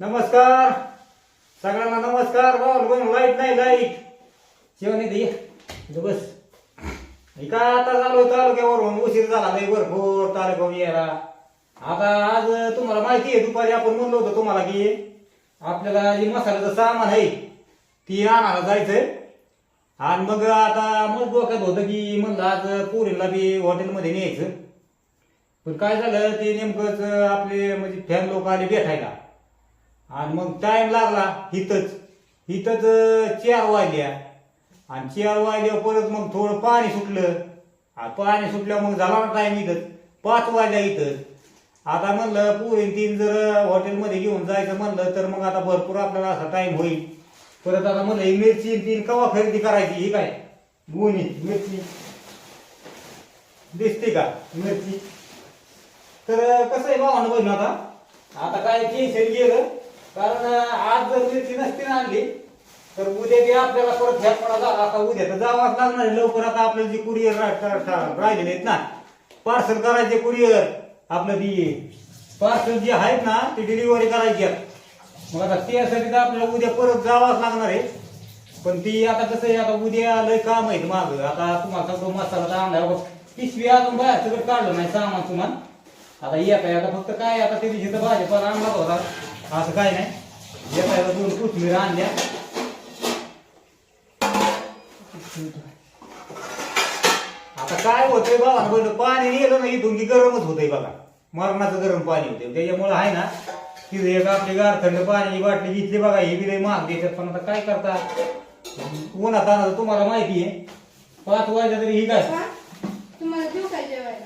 नमस्कार. सगळ्यांना नमस्कार. बोल बोल लाइट नाही लाइट जेवण दे इथं बस. हे काय आता चालू तालुक्यावरून? उशीर झाला नाही भरपूर तालुका यायला. आता आज तुम्हाला माहिती आहे दुपारी आपण म्हणलो होतो तुम्हाला की आपल्याला जे मसाल्याचं सामान आहे ती आणायला जायचंय. आणि मग आता मग डोक्यात होतं की म्हणलं आज पोरीला बी हॉटेलमध्ये न्यायचं. पण काय झालं ते नेमकंच आपले म्हणजे फॅन लोक आले भेटायला. आणि मग टाइम लागला हिथंच हिथंच चार वाजल्या आणि चार वाजल्या परत मग थोडं पाणी सुटलं. आणि पाणी सुटल्या मग झाला ना टाइम इथंच. पाच वाजल्या इथंच. आता म्हणलं पुरी तीन जर हॉटेलमध्ये घेऊन जायचं म्हणलं तर मग आता भरपूर आपल्याला असा टाइम होईल. परत आता म्हणलं ही मिरची तीन कवा खरेदी करायची? ही काय? गुणी मिरची. दिसते का? मिरची. तर कसं आहे भावानं बघ आता? आता काय टेन्शन गेलं? कारण आज जर मिरची नसती ना आणली तर उद्या ते आपल्याला परत झटपडा झाला आता उद्या तर जावाच लागणार आहे. लवकर आता आपल्याला जे कुरिअर राहिलेले आहेत ना पार्सल करायचे कुरिअर आपलं ती पार्सल जे आहेत ना ते डिलिव्हरी करायची आहे. मग आता त्यासाठी तर आपल्याला उद्या परत जावाच लागणार आहे पण ती आता कसं आहे आता उद्या लय काम आहेत माग आता तुम्हाला सगळं मसाला तर आणला बघ. पिशवी अजून बाहेर सगळं काढलं नाही सामान सुमान आता येत आहे आता फक्त काय आता ते दिवशी तर भाजीपाला आणला होता असं काय नाही. आहे दोन कोथमीर आणल्या. आता काय होतंय बाबा बरं पाणी गेलं ना इथून की गरमच होतंय बघा. मरणाचं गरम पाणी होते त्याच्यामुळे आहे ना तिथे एक आपली गारथंड पाणी बाटली घेतली बघा हे बी लय महाग देतात पण आता काय करता उन्हात आणा तुम्हाला माहिती आहे. पाच वाजता तरी ही काय?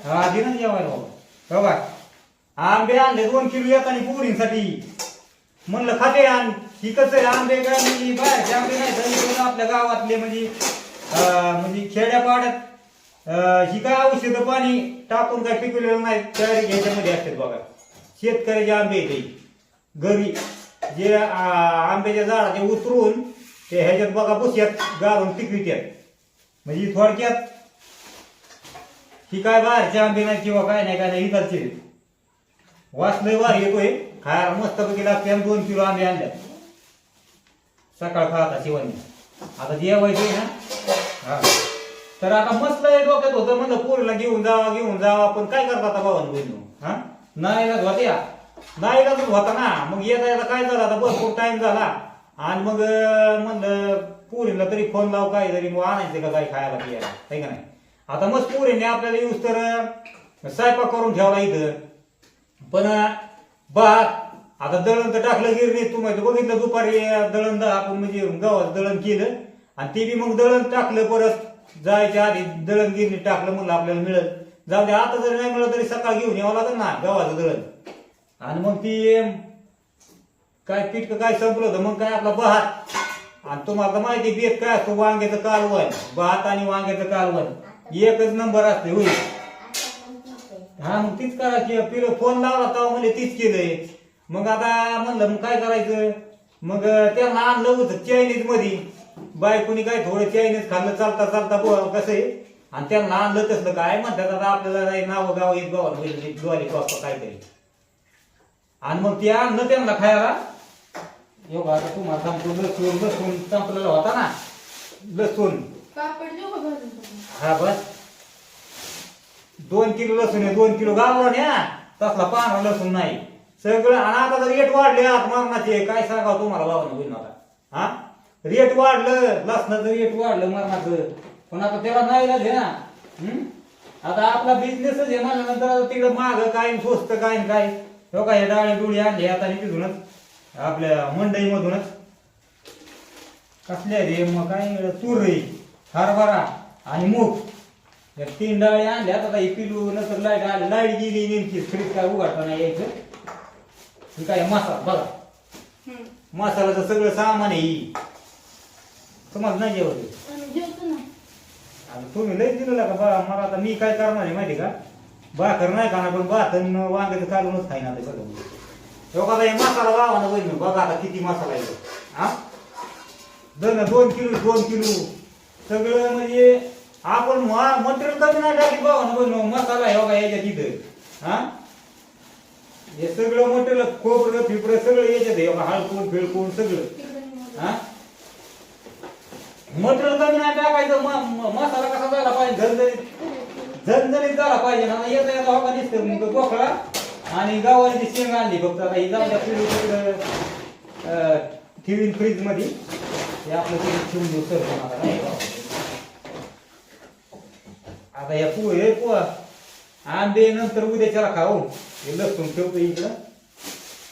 हा दिना जेवायला बाबा. बघा आंबे आणले दोन किलो येताना पुरींसाठी. म्हणलं खाते आण. ही कसं आहे आंबे काय म्हणजे बाहेरचे आंबे नाही तर आपल्या गावातले म्हणजे अं, म्हणजे खेड्यापाड्यात अं, ही काय औषधं पाणी टाकून काय पिकवलेलं नाही तयारी ह्याच्यामध्ये असतात बघा. शेतकऱ्याचे आंबे आहेत घरी जे आ, आंब्याच्या झाडाचे उतरून ते ह्याच्यात बघा बुस्यात गाळून पिकवित्यात. म्हणजे थोडक्यात ही काय बाहेरचे आंबे नाही किंवा काय नाही काय नाही इथलचे वास लय वार येतोय. खायला मस्त पैकी लागते आणि दोन किलो आंबे आणल्या सकाळ खाता शिवानी आता जेवायचे ना हा. तर आता मस्त डोक्यात होतं म्हणलं पोरीला घेऊन जावा घेऊन जावा पण काय करता आता बाबांनो बहिणीनो? हा? नाही ना होत्या. नाही होता ना. मग येता येता काय झालं आता? भरपूर टाइम झाला. आणि मग म्हणलं पोरीला तरी फोन लाव काय तरी मग आणायचं का काही खायला पियाला आहे का नाही? आता मस्त पोरीने आपल्याला यूज तर स्वयंपाक करून ठेवला इथं. पण भात आता दळण तर टाकलं गिरणीत तुम्हाला बघितलं दुपारी दळण आपण म्हणजे गव्हाचं दळण केलं. आणि ते बी मग दळण टाकलं परत. जायच्या आधी दळण गिरणीत टाकलं म्हणलं आपल्याला मिळत जाऊ दे आता जरी नाही मिळत तरी सकाळ घेऊन यावं लागेल ना गव्हाचं दळण. आणि मग ती काय पीठ काय संपलं होतं मग काय आपला भात आणि तुम्हाला माहिती बेत काय असतो वांग्याचं कालवण. भात आणि वांग्याचं कालवण. एकच नंबर असते होईल हा मग तीच करायची पिलो फोन लावला तेव्हा म्हणजे तीच केलंय. मग आता म्हणलं मग काय करायचं? मग त्यांना आणलं होतं चायनीजमध्ये बायकोनी काय थोडं चायनीज खाल्लं चालता चालता बुवा कसं आहे? आणि त्यांना आणलं तसलं. काय म्हणतात आता आपल्याला नाही नाव गाव येत गावात ज्वारी पापा काहीतरी. आणि मग ते आणलं त्यांना खायला. एवढा आता तुम्हाला सांगतो लसूण लसूण संपलेला होता ना. लसूण. का? हा बस. दोन किलो लसूण आहे दोन किलो गावला या तसला पांढरा लसूण नाही. सगळं आणि आता तर रेट वाढले आत मरणाचे काय सांगा तुम्हाला बाबा होईल आता? हा? रेट वाढलं लसणाचं रेट वाढलं मरणाचं. पण आता त्याला नाही लागले ना. हम्म? आता आपला बिझनेसच आहे म्हणल्यानंतर तिकडं माग काय स्वस्त काय काय? हो काय डाळी डोळी आणली आता तिथूनच आपल्या मंडईमधूनच. कसले रे मग काय तुरई हरभरा आणि मूग. तीन डाळी आणल्या आता ही पिलू नंतर लाइट आली लाइट गेली नेमकी. फ्रीज काय उघडता नाही यायचं? ही काय मसाला? बघा. मसाल्याचं सगळं सामान आहे तुम्हाला नाही जेवत? ना. आता तुम्ही लय दिलेलं का? बा मला आता मी काय करणार आहे माहिती का? भाकर नाही खाणार पण भात आणि वांग्याचं काढूनच खाईन आता सगळं. हे बघा आता हे मसाला गावानं बहिण बघा. आता किती मसाला आहे. तो. हा? दोन दोन किलो दोन किलो. सगळं म्हणजे आपण मटेरियल कमी नाही टाकली बाबा बहिण मसाला हे का याच्या तिथं हा? हे सगळं मटेरियल खोबरं फिबरं सगळं याच्यात आहे बघा, हळकून फिळकून सगळं. हा? मटेरियल कमी नाही टाकायचं मसाला कसा झाला पाहिजे? झणझणीत. झणझणीत झाला पाहिजे ना येता येता होता दिसतं मग पोकळा आणि गावाची शेंग आणली फक्त आता ही जाऊन द्या तिकडं ठेवीन फ्रीजमध्ये. हे आपलं ठेवून देऊ सर नाही आता या पो हे पो आंबे नंतर उद्याच्याला खाऊ हे लसूण ठेवतो इकडं.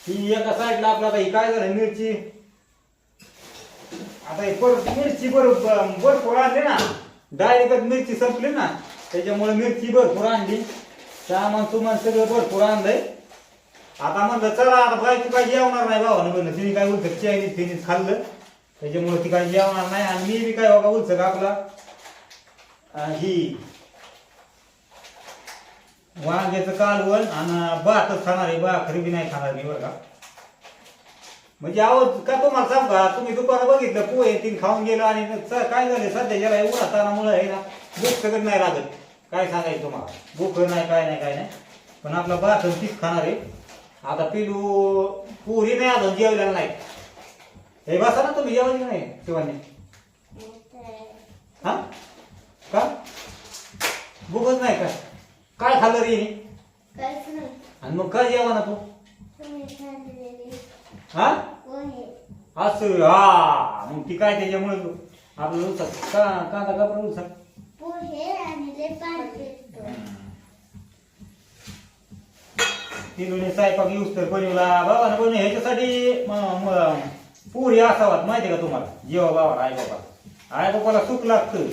ही एका साईडला आपला आता ही काय झालं मिरची. आता हे परत मिरची बरोबर भरपूर आणली ना. डायरेक्ट मिरची संपली ना. त्याच्यामुळे मिरची भरपूर आणली. सामान सुमान सगळं भरपूर आणलंय. आता म्हणलं चला आता बायची काय जेवणार नाही भावानं म्हणलं. तिने काय उलट चायनीज फिनीज खाल्लं. त्याच्यामुळे ती काय जेवणार नाही. आणि मी बी काय बघा उलचक आपला ही वांग्याचं कालवण आणि भातच खाणार आहे भाकरी बी नाही खाणार मी बरं का. म्हणजे आहो का तुम्हाला सांगू तुम्ही दुपारा बघितलं पोहे तीन खाऊन गेलो आणि स- काय झाले? सध्या ज्याला ताणामुळे आहे ना भूक सगळं नाही लागत. काय सांगायचं तुम्हाला? भूक नाही काय नाही काय नाही. पण आपला भात आणि तीच खाणार. आहे आता पिलू पुरी नाही अजून जेवलेला नाही. हे बसा ना तुम्ही जेवायची नाही शिवानी. हा? का? भूकच नाही का? काय खाल्लं रे हिने? काहीच नाही. आणि मग काय जेवा ना तू? तुम्ही खाल्लेले. हा? पोहे असं हा मग ती काय त्याच्यामुळे आपलं उचल का कांदा कापड उचल पोहे आणि लय पाणी तिनुने स्वयंपाक यूज तर बनवला. बाबा पण ह्याच्यासाठी म- म- पुरी असावात माहिती का तुम्हाला? जेव्हा बाबा आई बाबा आई बाबाला सुख लागतं.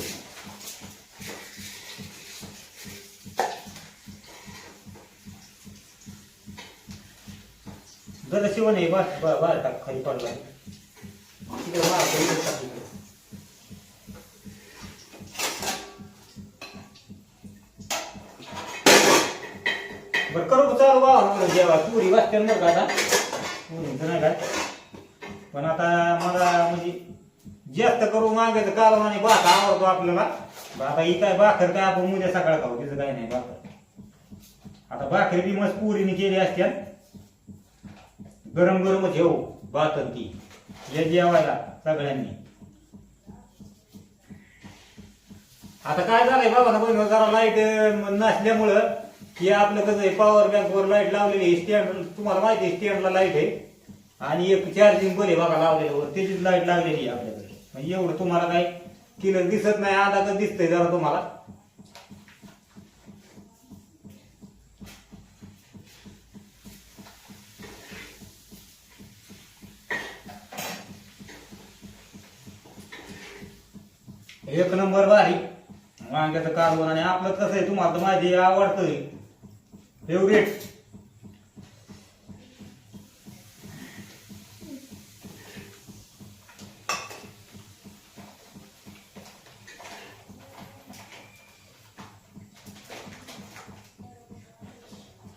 जरा शिवण आहे बस बाहेर टाक खाली पडला तिकडे मार, इकडे टाक इकडे. बरं करू चालू बाबा जेवा पुरी वाजते ना का आता पुरीचं नाही काय पण आता मला म्हणजे जास्त करू मागायचं कालवण आणि भात आवडतो आपल्याला आता ही काय भाकर काय आपण उद्या सकाळ खाऊ तिचं काय नाही भाकर आता भाकरी बी मस्त पुरीने केली असत्या गरम गरमच घेऊ भात ती. या जेवायला सगळ्यांनी. आता काय झालंय बाबा ना जरा लाइट नसल्यामुळं की आपलं कसं आहे पॉवर बँकवर लाइट लावलेली स्टँड तुम्हाला माहिती आहे स्टँडला लाइट आहे. आणि एक चार्जिंग बरे बघा लावलेलं वर त्याचीच लाइट लागलेली आहे आपल्याकडे. म्हणजे एवढं तुम्हाला काही किलर दिसत नाही आता तर दिसतंय जरा तुम्हाला. एक नंबर भारी. वांग्याचं कालवण आणि आपलं कसं आहे तुम्हाला तर माहिती आहे, आवडतंय. फेवरेट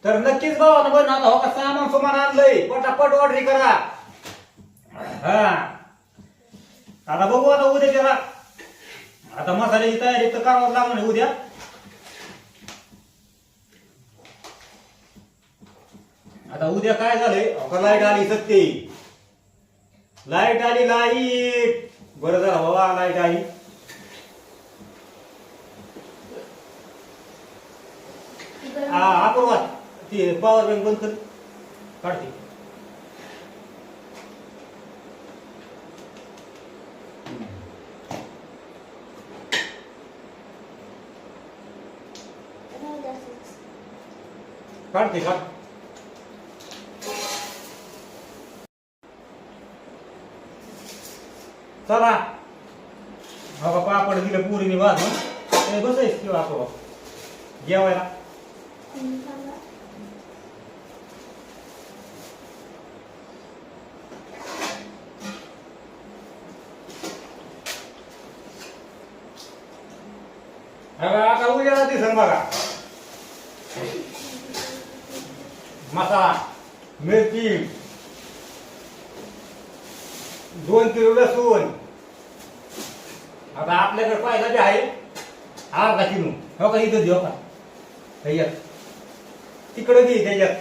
तर नक्कीच भावानं बन आता हो का? सामान सुमान आणलंय. पटापट ऑर्डर करा. हा. आता बघू आता उद्या त्याला. आता मसाल्याची तयारी तर करावं लागणार आहे उद्या. आता उद्या काय झालंय? लाइट आली सत्य. लाइट आली लाइट. बरं झालं बाबा लाइट आली. हा अपूर्वा ती पॉवर बँक बंद कर. काढते. काढते काढ चला. बाबा पापड दिलं पुरीने वाजून ए, बसायच किंवा आपण जेवायला. आता उद्याला दिसन बघा मसाला मिरची दोन किलो लसूण. आता आपल्याकडे पाहिला जे आहे. अर्धा किलो. हो का इथं देऊ का? त्याच्यात तिकडं घे त्याच्यात.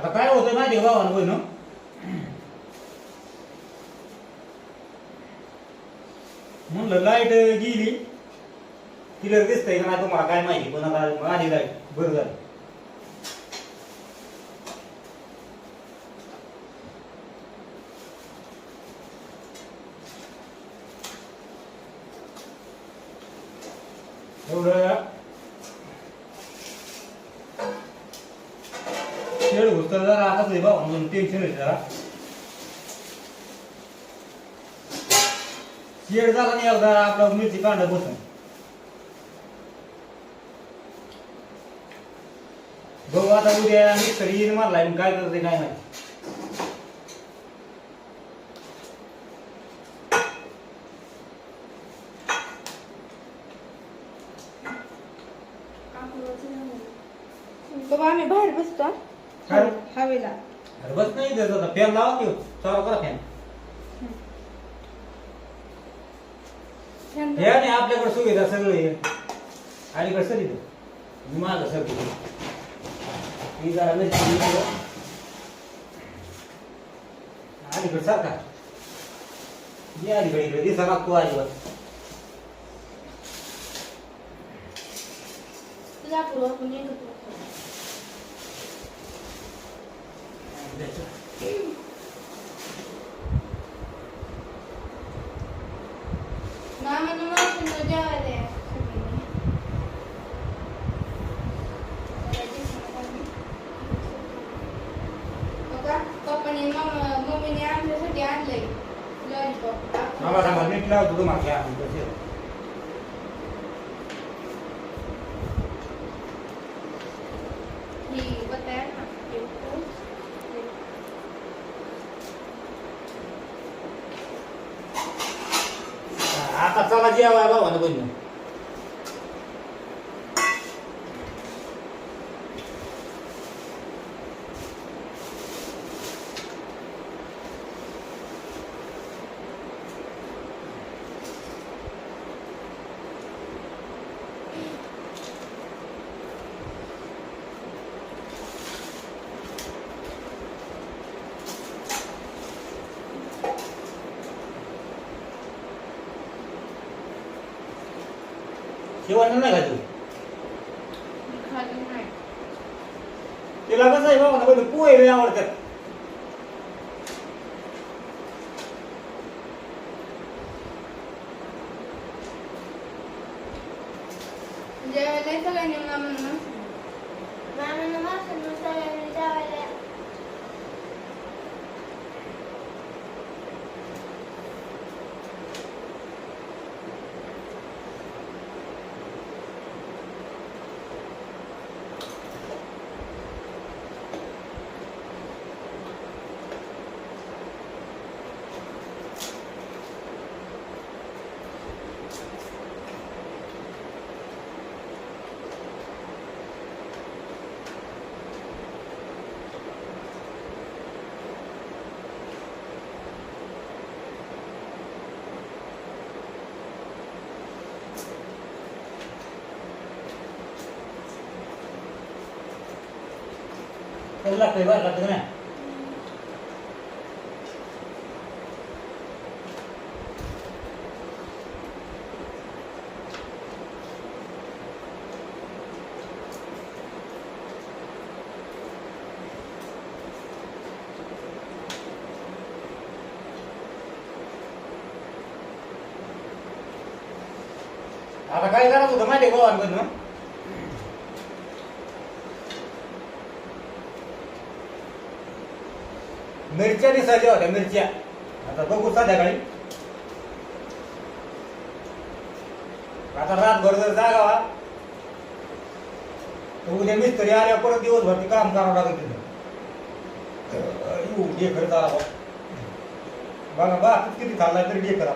आता काय होतं माहिती आहे भावानं बहिण म्हणलं लाइट गेली. क्लिअर दिसतंय का नाही तुम्हाला? काय माहिती? पण आता आली लाइट बरं झालं. एवढं खेळ होत जरा आता भाऊ म्हणून टेन्शन आहे जरा. शेड झाला नाही एकदा मिरची कांदा बसून बघू आता उद्या मिक्सर येईल मारलाय मग काय करते काय नाही. बाबा आम्ही बाहेर बसतो काय? हवेला. अरे बस नाही देत आता. फॅन लावा की चालू करा फॅन. हे आणि आपल्याकडे सुविधा सगळे. अलीकडे सर इथं. मी माझं सर ही जरा इकडं. अलीकडे सारखा अलीकडे इकडे दिसा लागतो अजिबात. तुझा पूर्व आपण एकत्र करू. मामानं मावशीनं जेवायला या सगळ्यांनी. बघा, पप्पाने मम्मा- मम्मीने आमच्यासाठी आणलंय लॉलीपॉप मला सांगा नीट लावतो तुम्हाला घ्या कसे ही बताया ना हे पोच. आता चला जेवाय भावानं बहिण जेवण नाही घालतो मी खाल्ली नाही. तिला कसं आहे भावानं बहिण पोहे लय आवडतात जेवायला सगळ्यांनी मामानं मावशीनं. मामानं मावशीनं सगळ्यांनी जेवायला या. कसं लागतंय बरं लागतं का नाही आता काय करायचं होतं माहिती आहे मिरच्या दिसायच्या होत्या मिरच्या. आता बघू संध्याकाळी. आता रातभर जर जागावा तर उद्या मिस्त्री आल्या परत दिवसभर ते काम करावं लागेल तिथं. येऊ डे खरं बघा बा किती खाल्ला तरी डे करा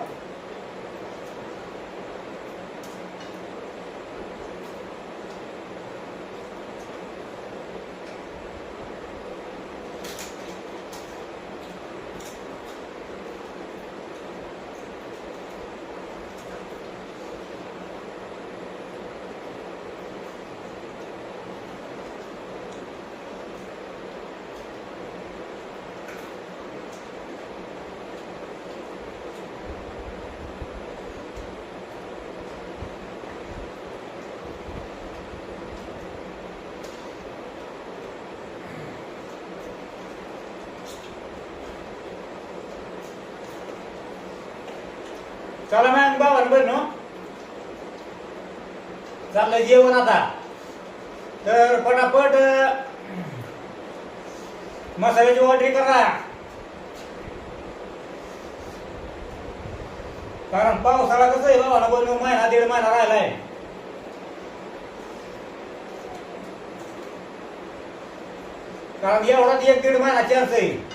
चला मॅम बाबा बहिण चाललं जेवण आता. तर पटापट मसाल्याची ऑर्डर करा. कारण पावसाळा कसं आहे बाबा बोल महिना दीड महिना राहिलाय. कारण एवढाच एक दीड महिना चान्स आहे.